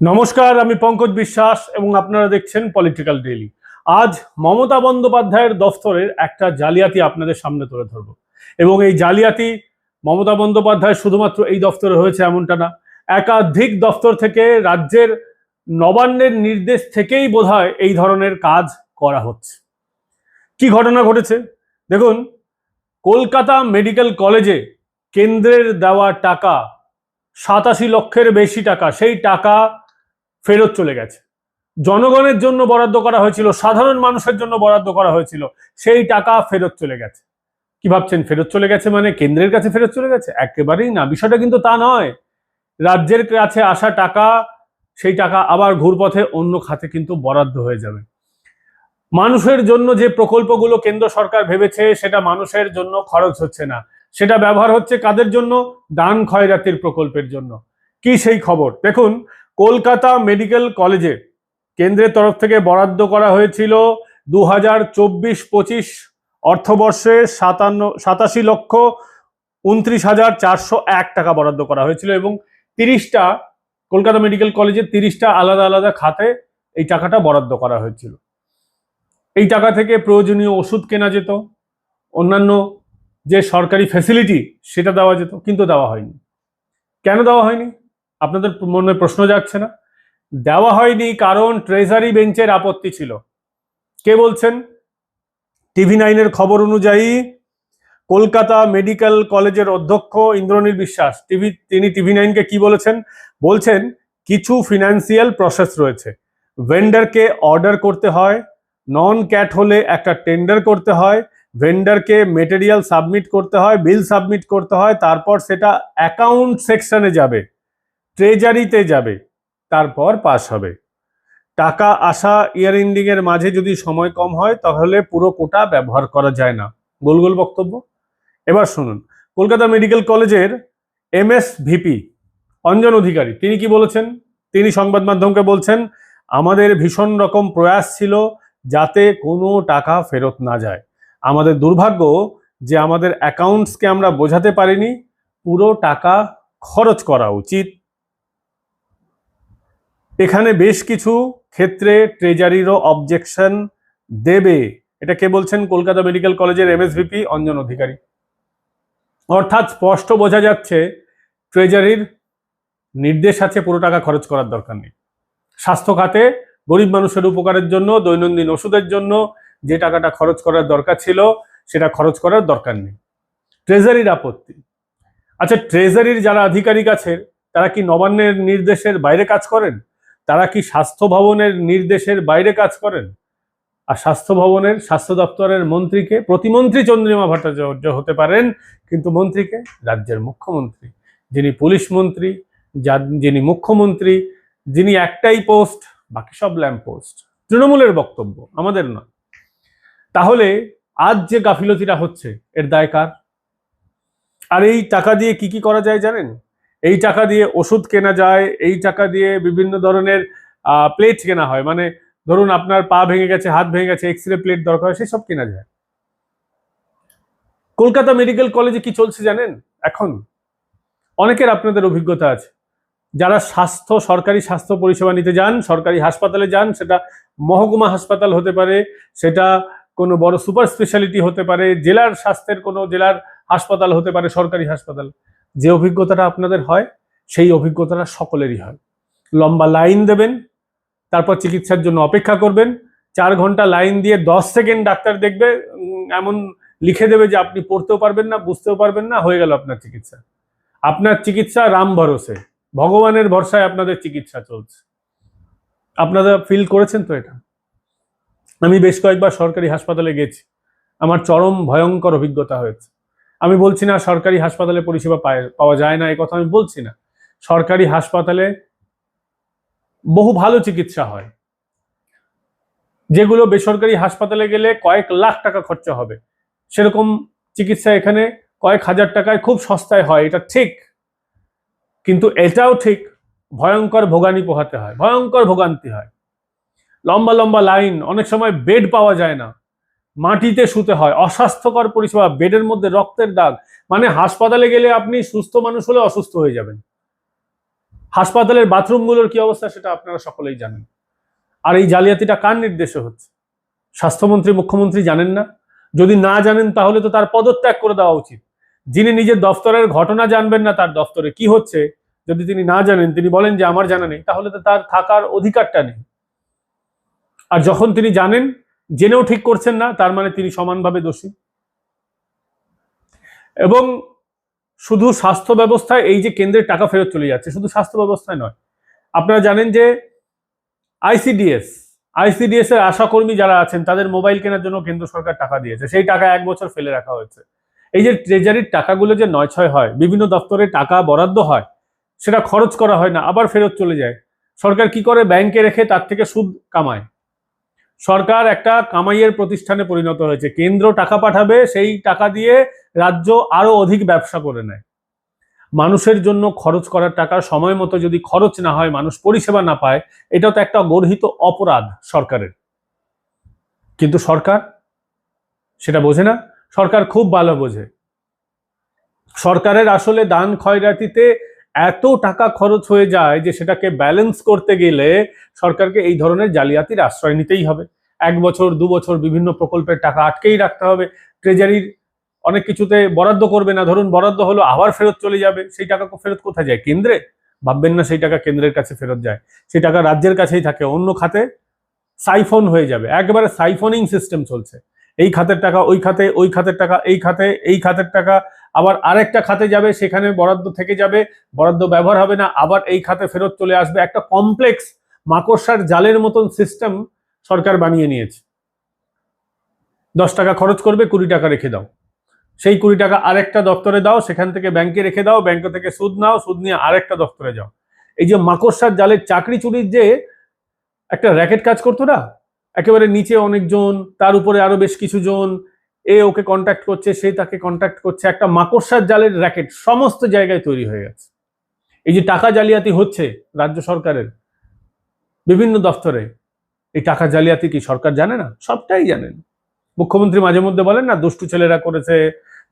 নমস্কার, আমি পঙ্কজ বিশ্বাস এবং আপনারা দেখছেন পলিটিক্যাল ডেইলি আজ মমতা বন্দ্যোপাধ্যায়ের দফতরের একটা জালিয়াতি আপনাদের সামনে তুলে ধরব। এবং এই জালিয়াতি মমতা বন্দ্যোপাধ্যায় শুধুমাত্র এই দফতরে হয়েছে এমনটা না, একাধিক দফতর থেকে রাজ্যের নবান্নের নির্দেশ থেকেই বোধহয় এই ধরনের কাজ করা হচ্ছে। কি ঘটনা ঘটেছে? দেখুন, কলকাতা মেডিকেল কলেজে কেন্দ্রের দেওয়া টাকা সাতাশি লক্ষের বেশি টাকা, সেই টাকা ফেরত চলে গেছে। জনগণের জন্য বরাদ্দ করা হয়েছিল, সাধারণ মানুষের জন্য বরাদ্দ করা হয়েছিল, সেই টাকা ফেরত চলে গেছে। কি ভাবছেন, ফেরত চলে গেছে মানে কেন্দ্রের কাছে ফেরত চলে গেছে? একেবারেই না, বিষয়টা কিন্তু তা নয়। রাজ্যের কাছে আসা টাকা, সেই টাকা আবার ঘুরপথে অন্য খাতে কিন্তু বরাদ্দ হয়ে যাবে। মানুষের জন্য যে প্রকল্পগুলো কেন্দ্র সরকার ভেবেছে, সেটা মানুষের জন্য খরচ হচ্ছে না। সেটা ব্যবহার হচ্ছে কাদের জন্য? দান খয়রাতির প্রকল্পের জন্য। কি সেই খবর? দেখুন কলকাতা মেডিকেল কলেজে। কেন্দ্রের তরফ থেকে বরাদ্দ করা হয়েছিল দু হাজার চব্বিশ পঁচিশ অর্থবর্ষে সাতান্ন, সাতাশি লক্ষ উনত্রিশ হাজার চারশো এক টাকা বরাদ্দ করা হয়েছিল এবং তিরিশটা, কলকাতা মেডিকেল কলেজে তিরিশটা আলাদা আলাদা খাতে এই টাকাটা বরাদ্দ করা হয়েছিল। এই টাকা থেকে প্রয়োজনীয় ওষুধ কেনা যেত, অন্যান্য যে সরকারি ফ্যাসিলিটি সেটা দেওয়া যেত, কিন্তু দেওয়া হয়নি। কেন দেওয়া হয়নি? আপনাদের মনে প্রশ্ন যাচ্ছে না। দেওয়া হয়নি কারণ ট্রেজারি বেঞ্চের আপত্তি ছিল। কে বলছেন? টিভি নাইনের খবর অনুযায়ী কলকাতা মেডিকেল কলেজের অধ্যক্ষ ইন্দ্রনীল বিশ্বাস, টিভি তিনি টিভি নাইনকে কি বলেছেন? বলছেন, কিছু ফিনান্সিয়াল প্রসেস রয়েছে। ভেন্ডারকে অর্ডার করতে হয় নন ক্যাট হলে একটা টেন্ডার করতে হয় ভেন্ডারকে মেটেরিয়াল সাবমিট করতে হয় বিল সাবমিট করতে হয়, তারপর সেটা অ্যাকাউন্ট সেকশনে যাবে। ট্রেজারিতে যাবে, তারপর পাস হবে। টাকা আসা ইয়ার এন্ডিং এর মাঝে যদি সময় কম হয়, তাহলে পুরো কোটা ব্যবহার করা যায় না। গোল গোল বক্তব্য। এবার শুনুন, কলকাতা মেডিকেল কলেজের M S VP Anjan Adhikari, তিনি কি বলেছেন? তিনি সংবাদ মাধ্যমকে বলছেন, আমাদের ভীষণ রকম প্রয়াস ছিল যাতে কোনো টাকা ফেরত না যায়। আমাদের দুর্ভাগ্য যে আমাদের অ্যাকাউন্টসকে আমরা বোঝাতে পারিনি, পুরো টাকা খরচ করা উচিত। এখানে বেশ কিছু ক্ষেত্রে ট্রেজারিরও অবজেকশন দেবে। এটা কে বলছেন? কলকাতা মেডিকেল কলেজের এমএসভিপি অঞ্জন অধিকারী। অর্থাৎ স্পষ্ট বোঝা যাচ্ছে ট্রেজারির নির্দেশ আছে, পুরো টাকা খরচ করার দরকার নেই। স্বাস্থ্য খাতে গরিব মানুষের উপকারের জন্য, দৈনন্দিন ওষুধের জন্য যে টাকাটা খরচ করার দরকার ছিল, সেটা খরচ করার দরকার নেই। ট্রেজারির আপত্তি। আচ্ছা ট্রেজারির যারা আধিকারিক আছে তারা কি নবান্নের নির্দেশের বাইরে কাজ করেন? তারা কি স্বাস্থ্য ভবনের নির্দেশের বাইরে কাজ করেন? আর স্বাস্থ্য ভবনের স্বাস্থ্য দপ্তরের মন্ত্রীকে প্রতিমন্ত্রী চন্দ্রিমা ভট্টাচার্য হতে পারেন, কিন্তু মন্ত্রীকে রাজ্যের মুখ্যমন্ত্রী, যিনি পুলিশ মন্ত্রী, যা- যিনি মুখ্যমন্ত্রী, যিনি একটাই পোস্ট, বাকি সব ল্যাম্প পোস্ট। তৃণমূলের বক্তব্য আমাদের নয়। তাহলে আজ যে গাফিলতিটা হচ্ছে, এর দায় কার? আর এই টাকা দিয়ে কি কি করা যায় জানেন? এই টাকা দিয়ে ওষুধ কেনা যায়, এই টাকা দিয়ে বিভিন্ন ধরনের প্লেট কেনা হয়। মানে ধরুন আপনার পা ভেঙে গেছে, হাত ভেঙে গেছে এক্স রে প্লেট দরকার হয়, সেসব কেনা যায়। কলকাতা মেডিকেল কলেজে কি চলছে জানেন? এখন অনেকের আপনাদের অভিজ্ঞতা আছে। যারা স্বাস্থ্য, সরকারি স্বাস্থ্য পরিষেবা নিতে যান, সরকারি হাসপাতালে যান, সেটা মহকুমা হাসপাতাল হতে পারে, সেটা কোনো বড় সুপার স্পেশালিটি হতে পারে, জেলার স্বাস্থ্যের কোনো জেলার হাসপাতাল হতে পারে, সরকারি হাসপাতাল। যে অভিজ্ঞতাটা আপনাদের হয়, সেই অভিজ্ঞতাটা সকলেরই হয়। লম্বা লাইন দেবেন, তারপর চিকিৎসার জন্য অপেক্ষা করবেন, চার ঘণ্টা লাইন দিয়ে দশ সেকেন্ড ডাক্তার দেখবে এমন লিখে দেবে যে আপনি পড়তেও পারবেন না, বুঝতেও পারবেন না, হয়ে গেল আপনার চিকিৎসা। আপনার চিকিৎসা রাম ভরসে, ভগবানের ভরসায় আপনাদের চিকিৎসা চলছে। আপনারা ফিল করেছেন তো এটা? আমি বেশ কয়েকবার সরকারি হাসপাতালে গেছি, আমার চরম ভয়ঙ্কর অভিজ্ঞতা হয়েছে। আমি বলছি না সরকারি হাসপাতালে পরিষেবা পাওয়া যায় না, এই কথা আমি বলছি না। সরকারি হাসপাতালে বহু ভালো চিকিৎসা হয়। যেগুলো বেসরকারি হাসপাতালে গেলে কয়েক লাখ টাকা খরচা হবে। সেরকম চিকিৎসা এখানে কয়েক হাজার টাকায় খুব সস্তায় হয়, এটা ঠিক। কিন্তু এটাও ঠিক, ভয়ঙ্কর ভোগানি পোহাতে হয়, ভয়ঙ্কর ভোগান্তি হয়। লম্বা লম্বা লাইন, অনেক সময় বেড পাওয়া যায় না। মাটিতে শুতে হয়। অস্বাস্থ্যকর পরিষেবা, বেডের মধ্যে রক্তের দাগ। মানে হাসপাতালে গেলে আপনি সুস্থ মানুষ হলে অসুস্থ হয়ে যাবেন। হাসপাতালের বাথরুমগুলোর কি অবস্থা সেটা আপনারা সকলেই জানেন। আর এই জালিয়াতিটা কার নির্দেশে হচ্ছে? স্বাস্থ্যমন্ত্রী, মুখ্যমন্ত্রী জানেন না? যদি না জানেন, তাহলে তো তার পদত্যাগ করে দেওয়া উচিত। যিনি নিজের দফতরের ঘটনা জানবেন না, তার দফতরে কি হচ্ছে? যদি তিনি না জানেন, তিনি বলেন যে আমার জানা নেই, তাহলে তো তার থাকার অধিকারটা নেই। আর যখন তিনি জানেন জেনেও ঠিক করছেন না, তার মানে তিনি সমানভাবে দোষী। এবং শুধু স্বাস্থ্য ব্যবস্থায় এই যে কেন্দ্রের টাকা ফেরত চলে যাচ্ছে, শুধু স্বাস্থ্য ব্যবস্থায় নয়। আপনারা জানেন যে আইসিডিএস আইসিডিএস এর আশাকর্মী যারা আছেন, তাদের মোবাইল কেনার জন্য কেন্দ্র সরকার টাকা দিয়েছে। সেই টাকা এক বছর ফেলে রাখা হয়েছে। এই যে ট্রেজারির টাকাগুলো যে নয় ছয় হয়, বিভিন্ন দপ্তরে টাকা বরাদ্দ হয়, সেটা খরচ করা হয় না, আবার ফেরত চলে যায়। সরকার কি করে ব্যাংকে রেখে তার থেকে সুদ কামায়? সরকার একটা কামাইয়ের প্রতিষ্ঠানে পরিণত হয়েছে। কেন্দ্র টাকা পাঠাবে, সেই টাকা দিয়ে রাজ্য আরও অধিক ব্যবসা করে নেয়। মানুষের জন্য খরচ করার টাকা, সময় মতো যদি খরচ না হয়, মানুষ পরিষেবা না পায়, এটা তো একটা গর্হিত অপরাধ সরকারের। কিন্তু সরকার সেটা বোঝে না। সরকার খুব ভালো বোঝে। সরকারের আসলে দান খয়রাতিতে এত টাকা খরচ হয়ে যায় যে সেটাকে ব্যালেন্স করতে গেলে সরকারকে এই ধরনের জালিয়াতির আশ্রয় নিতেই হবে। এক বছর, দু বছর বিভিন্ন প্রকল্পের টাকা আটকেই রাখতে হবে। ট্রেজারির অনেক কিছুতে বরাদ্দ করবে না। ধরুন বরাদ্দ হলো আবার ফেরত চলে যাবে। সেই টাকা ফেরত কোথায় যায়? কেন্দ্রে? ভাববেন না সেই টাকা কেন্দ্রের কাছে ফেরত যায়। সেই টাকা রাজ্যের কাছেই থাকে, অন্য খাতে সাইফন হয়ে যাবে। একেবারে সাইফনিং সিস্টেম চলছে। এই খাতের টাকা, ওই খাতে, ওই খাতের টাকা, এই খাতে, এই খাতের টাকা আবার আরেকটা খাতে যাবে, সেখানে বরাদ্দ থেকে যাবে, বরাদ্দ ব্যবহার হবে না, আবার এই খাতে ফেরত চলে আসবে। একটা কমপ্লেক্স মাকড়সার জালের মতন সিস্টেম সরকার বানিয়ে নিয়েছে। দশ টাকা খরচ করবে, কুড়ি টাকা রেখে দাও। সেই কুড়ি টাকা আরেকটা দপ্তরে দাও, সেখান থেকে ব্যাংকে রেখে দাও, ব্যাংক থেকে সুদ নাও, সুদ নিয়ে আরেকটা দপ্তরে যাও। এই যে মাকড়সার জালের চাকরি চুরির যে একটা র্যাকেট কাজ করতো না? একেবারে নিচে অনেকজন, তার উপরে আরও বেশ কিছু জন এ ওকে কন্ট্যাক্ট করছে, সে তাকে কন্ট্যাক্ট করছে, একটা মাকড়সার জালের র্যাকেট সমস্ত জায়গায় তৈরি হয়ে গেছে। এই যে টাকা জালিয়াতি হচ্ছে রাজ্য সরকারের, বিভিন্ন দফতরে এই টাকা জালিয়াতি কি সরকার জানে না? সবটাই জানেন। মুখ্যমন্ত্রী মাঝে মধ্যে বলেন, না, দুষ্টু ছেলেরা করেছে।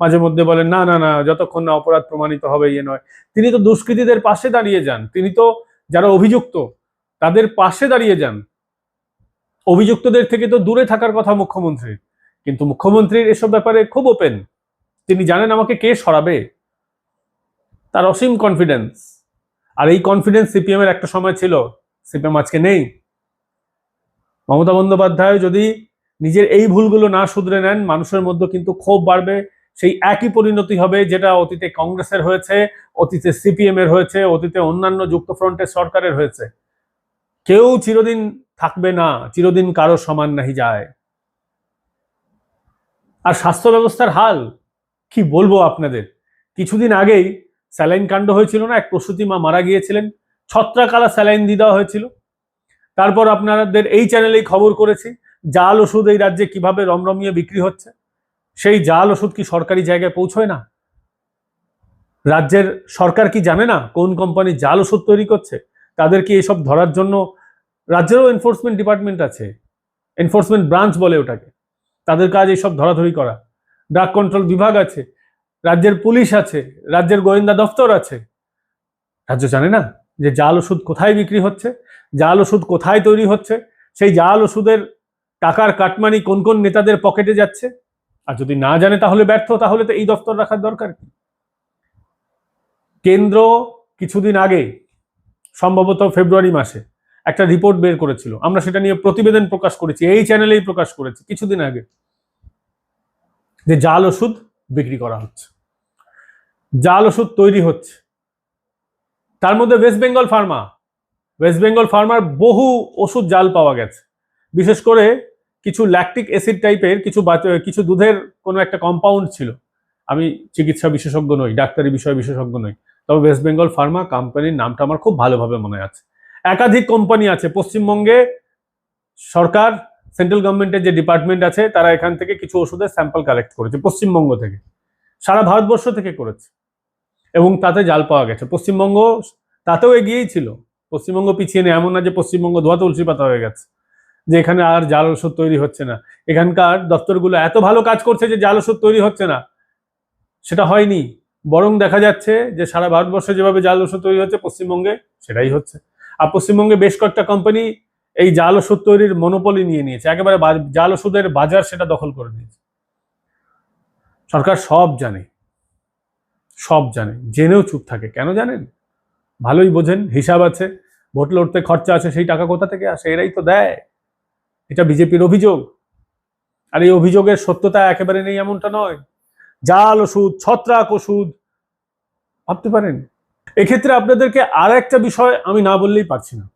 মাঝে মধ্যে বলেন, না না না, যতক্ষণ না অপরাধ প্রমাণিত হবে ইয়ে নয়। তিনি তো দুষ্কৃতীদের পাশে দাঁড়িয়ে যান। তিনি তো যারা অভিযুক্ত, তাদের পাশে দাঁড়িয়ে যান। অভিযুক্তদের থেকে তো দূরে থাকার কথা মুখ্যমন্ত্রীর। কিন্তু মুখ্যমন্ত্রীর এসব ব্যাপারে খুব ওপেন তিনি জানেন আমাকে কে সরাবে। তার অসীম কনফিডেন্স আর এই কনফিডেন্স সিপিএম এর একটা সময় ছিল সিপিএম আজকে নেই। মমতা বন্দ্যোপাধ্যায় যদি নিজের এই ভুলগুলো না শুধরে নেন, মানুষের মধ্যে কিন্তু ক্ষোভ বাড়বে। সেই একই পরিণতি হবে যেটা অতীতে কংগ্রেসের হয়েছে, অতীতে সিপিএম এর হয়েছে, অতীতে অন্যান্য যুক্তফ্রন্টের সরকারের হয়েছে। কেউ চিরদিন থাকবে না, চিরদিন কারও সমান নাহি যায়। আর স্বাস্থ্য ব্যবস্থার হাল কি বলব আপনাদের? কিছুদিন আগেই স্যালাইন কাণ্ড হয়েছিল না, এক প্রসূতি মা মারা গিয়েছিলেন, ছত্রাকালা স্যালাইন দিয়ে দেওয়া হয়েছিল। তারপর আপনাদের এই চ্যানেলেই খবর করেছি, জাল ওষুধ এই রাজ্যে কীভাবে রমরমিয়ে বিক্রি হচ্ছে, সেই জাল ওষুধ কি সরকারি জায়গায় পৌঁছয় না? রাজ্যের সরকার কি জানে না কোন কোম্পানি জাল ওষুধ তৈরি করছে? তাদের কি এসব ধরার জন্য, রাজ্যেরও এনফোর্সমেন্ট ডিপার্টমেন্ট আছে এনফোর্সমেন্ট ব্রাঞ্চ বলে ওটাকে। তাদের কাজ এইসব ধরাধরি করা। ড্রাগ কন্ট্রোল বিভাগ আছে, রাজ্যের পুলিশ আছে, রাজ্যের গোয়েন্দা দপ্তর আছে। রাজ্য জানে না যে জাল ওষুধ কোথায় বিক্রি হচ্ছে, জাল ওষুধ কোথায় তৈরি হচ্ছে, সেই জাল ওষুধের টাকার কাটমানি কোন কোন নেতাদের পকেটে যাচ্ছে? আর যদি না জানে তাহলে ব্যর্থ, তাহলে তো এই দপ্তর রাখার দরকার কি? কেন্দ্র কিছুদিন আগে, সম্ভবত ফেব্রুয়ারি মাসে একটা রিপোর্ট বের করেছিল। আমরা সেটা নিয়ে প্রতিবেদন প্রকাশ করেছি, এই চ্যানেলেই প্রকাশ করেছি কিছুদিন আগে। যে জাল ওষুধ বিক্রি করা হচ্ছে। জাল ওষুধ তৈরি হচ্ছে। তার মধ্যে West Bengal pharma West Bengal farmer বহু ওষুধ জাল পাওয়া গেছে। বিশেষ করে কিছু ল্যাকটিক অ্যাসিড টাইপের কিছু কিছু দুধের কোনো একটা কম্পাউন্ড ছিল। আমি চিকিৎসা বিশেষজ্ঞ নই, ডাক্তারি বিষয় বিশেষজ্ঞ নই। তবে ওয়েস্ট বেঙ্গল ফার্মা কোম্পানির নামটা আমার খুব ভালোভাবে মনে আছে। একাধিক কোম্পানি আছে। পশ্চিমবঙ্গে সরকার সেন্ট্রাল গভর্নমেন্টের যে ডিপার্টমেন্ট আছে, তারা এখান থেকে কিছু ওষুধের স্যাম্পল কালেক্ট করেছে, পশ্চিমবঙ্গ থেকে। সারা ভারতবর্ষ থেকে করেছে এবং তাতে জাল পাওয়া গেছে। পশ্চিমবঙ্গ তাতেও এগিয়েই ছিল। পশ্চিমবঙ্গ পিছিয়ে নেই, এমন না যে পশ্চিমবঙ্গ ধোয়া তুলসী পাতা হয়ে গেছে, যে এখানে আর জাল ওষুধ তৈরি হচ্ছে না। এখানকার দপ্তরগুলো এত ভালো কাজ করছে যে জাল ওষুধ তৈরি হচ্ছে না। সেটা হয়নি। বরং দেখা যাচ্ছে যে সারা ভারতবর্ষে যেভাবে জাল ওষুধ তৈরি হচ্ছে, পশ্চিমবঙ্গে সেটাই হচ্ছে। আর পশ্চিমবঙ্গে বেশ কয়েকটা কোম্পানি এই জাল ওষুধ তৈরির মনোপলি নিয়ে নিয়েছে। একেবারে জাল ওষুধের বাজার সেটা দখল করে নিয়েছে। সরকার সব জানে। সব জানে। জেনেও চুপ থাকে। কেন জানেন? ভালোই বোঝেন। হিসাব আছে। ভোট লড়তে খরচা আছে। সেই টাকা কোথা থেকে আসে? এরাই তো দেয়। এটা বিজেপির অভিযোগ। আর এই অভিযোগের সত্যতা একেবারে নেই এমনটা নয়। জাল ওষুধ, ছত্রাক ওষুধ, ভাবতে পারেন? এক্ষেত্রে আপনাদেরকে আর একটা বিষয় আমি না বললেই পারছি না।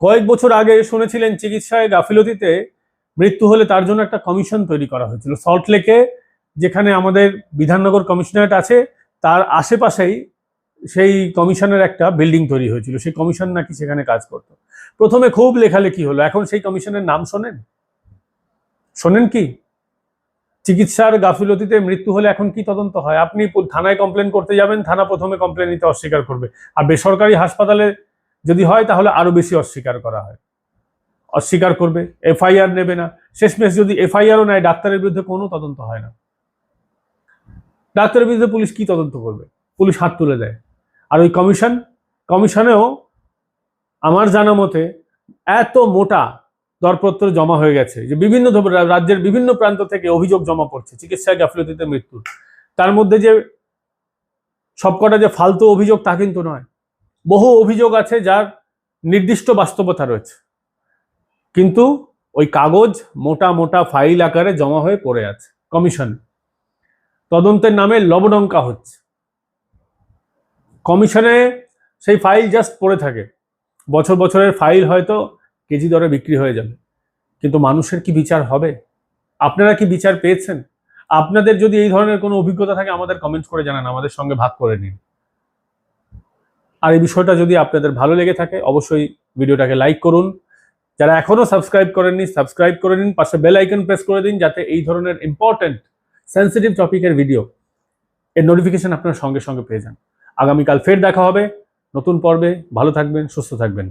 কয়েক বছর আগে শুনেছিলেন চিকিৎসায় গাফিলতিতে মৃত্যু হলে তার জন্য একটা কমিশন তৈরি করা হয়েছিল। সল্টলেকে যেখানে আমাদের বিধাননগর কমিশনারেট আছে, তার আশেপাশেই সেই কমিশনের একটা বিল্ডিং তৈরি হয়েছিল। সেই কমিশন নাকি সেখানে কাজ করতো। প্রথমে খুব লেখালেখি হলো। এখন সেই কমিশনের নাম শোনেন? শোনেন কি? চিকিৎসার গাফিলতিতে মৃত্যু হলে এখন কি তদন্ত হয়? আপনি থানায় কমপ্লেন করতে যাবেন, থানা প্রথমে কমপ্লেন নিতে অস্বীকার করবে। আর বেসরকারি হাসপাতালে যদি হয়, তাহলে আরও বেশি অস্বীকার করা হয়। অস্বীকার করবে, এফআইআর নেবে না। শেষমেশ যদি এফআইআরও নেয়, ডাক্তারের বিরুদ্ধে কোনো তদন্ত হয় না। ডাক্তারের বিরুদ্ধে পুলিশ কি তদন্ত করবে? পুলিশ হাত তুলে দেয়। আর ওই কমিশন, কমিশনেও আমার জানা মতে এত মোটা দরপত্র জমা হয়ে গেছে। যে বিভিন্ন রাজ্যের বিভিন্ন প্রান্ত থেকে অভিযোগ জমা পড়ছে। চিকিৎসায় গাফিলতিতে মৃত্যুর তার মধ্যে যে সবকটা যে ফালতু অভিযোগ তা কিন্তু নয়। বহু অভিযোগ আছে যার নির্দিষ্ট বাস্তবতা রয়েছে। কিন্তু ওই কাগজ মোটা মোটা ফাইল আকারে জমা হয়ে পড়ে আছে। কমিশন। তদন্তের নামে লবডঙ্কা হচ্ছে। কমিশনে সেই ফাইল জাস্ট পড়ে থাকে। বছর বছরের ফাইল হয়তো কেজি দরে বিক্রি হয়ে যাবে। কিন্তু মানুষের কি বিচার হবে? আপনারা কি বিচার পেয়েছেন? আপনাদের যদি এই ধরনের কোনো অভিজ্ঞতা থাকে, আমাদের কমেন্ট করে জানান, আমাদের সঙ্গে ভাগ করে নিন। আর এই বিষয়টা যদি আপনাদের ভালো লেগে থাকে, অবশ্যই ভিডিওটাকে লাইক করুন। যারা এখনও সাবস্ক্রাইব করেননি সাবস্ক্রাইব করে নিন, পাশে বেল আইকন প্রেস করে দিন, যাতে এই ধরনের ইম্পর্টেন্ট সেন্সিটিভ টপিকের ভিডিও এর নোটিফিকেশন আপনার সঙ্গে সঙ্গে পেয়ে যান। আগামীকাল ফের দেখা হবে। নতুন পর্বে ভালো থাকবেন, সুস্থ থাকবেন।